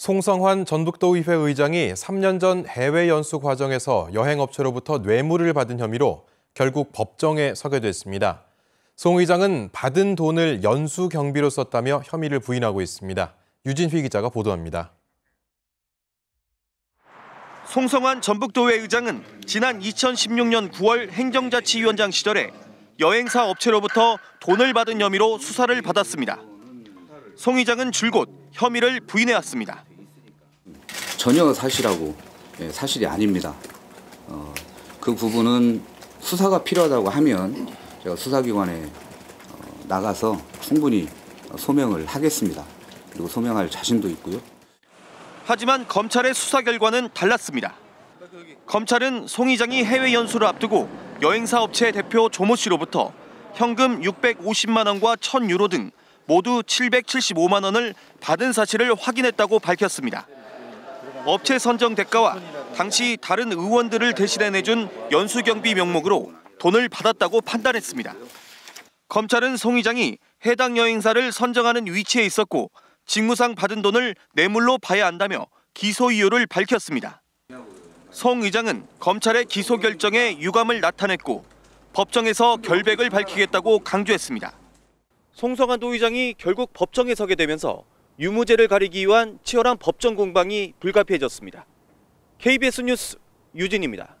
송성환 전북도의회 의장이 3년 전 해외 연수 과정에서 여행업체로부터 뇌물을 받은 혐의로 결국 법정에 서게 됐습니다. 송 의장은 받은 돈을 연수 경비로 썼다며 혐의를 부인하고 있습니다. 유진휘 기자가 보도합니다. 송성환 전북도회 의장은 지난 2016년 9월 행정자치위원장 시절에 여행사 업체로부터 돈을 받은 혐의로 수사를 받았습니다. 송 의장은 줄곧 혐의를 부인해왔습니다. 전혀 사실하고 예, 사실이 아닙니다. 어, 그 부분은 수사가 필요하다고 하면 제가 수사기관에 어, 나가서 충분히 소명을 하겠습니다. 그리고 소명할 자신도 있고요. 하지만 검찰의 수사 결과는 달랐습니다. 검찰은 송 의장이 해외 연수를 앞두고 여행사 업체 대표 조모 씨로부터 현금 650만 원과 1000 유로 등 모두 775만 원을 받은 사실을 확인했다고 밝혔습니다. 업체 선정 대가와 당시 다른 의원들을 대신해 내준 연수 경비 명목으로 돈을 받았다고 판단했습니다. 검찰은 송 의장이 해당 여행사를 선정하는 위치에 있었고 직무상 받은 돈을 뇌물로 봐야 한다며 기소 이유를 밝혔습니다. 송 의장은 검찰의 기소 결정에 유감을 나타냈고 법정에서 결백을 밝히겠다고 강조했습니다. 송성한 도 의장이 결국 법정에 서게 되면서 유무죄를 가리기 위한 치열한 법정 공방이 불가피해졌습니다. KBS 뉴스 유진입니다.